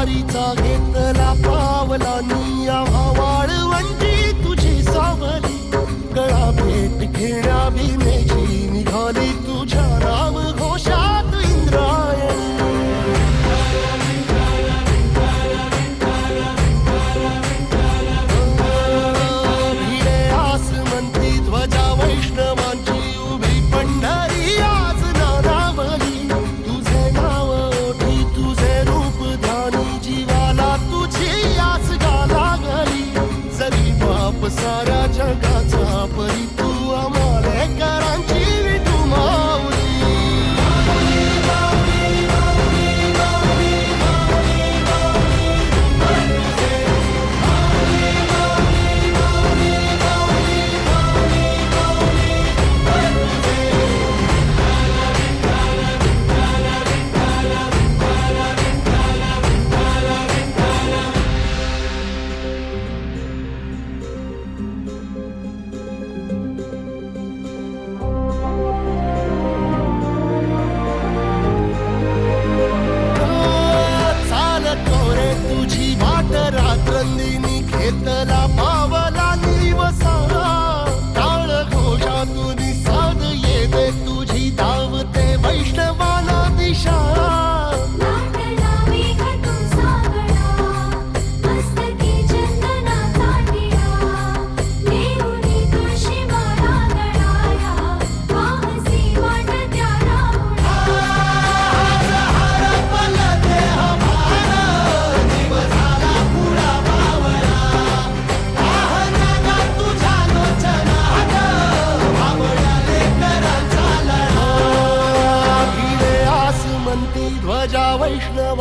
party target ताप सारा जगाचा परी तू आम्हाला la paz.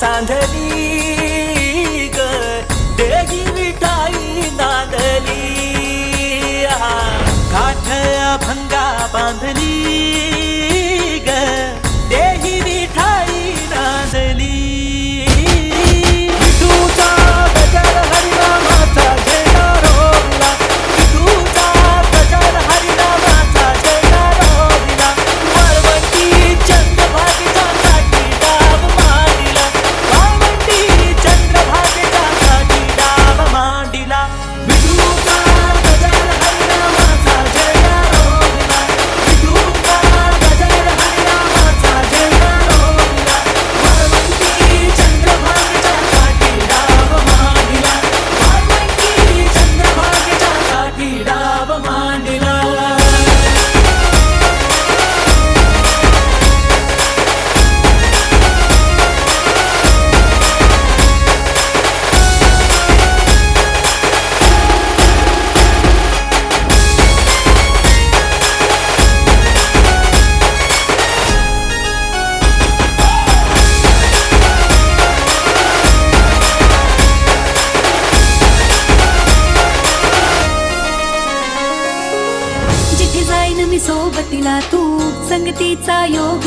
สารเธอดี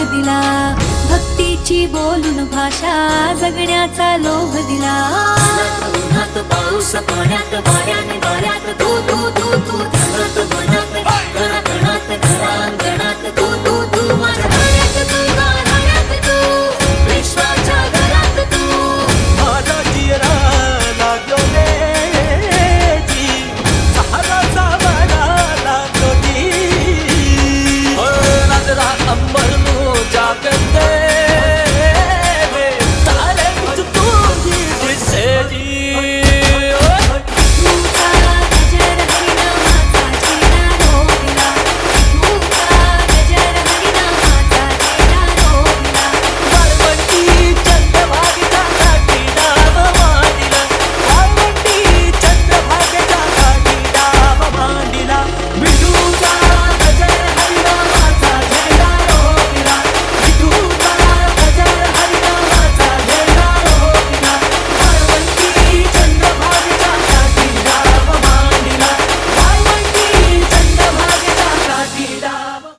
दिला. भक्तीची बोलून भाषा जगण्याचा लोभ दिला. पाऊस पाण्यात तू तू तू तू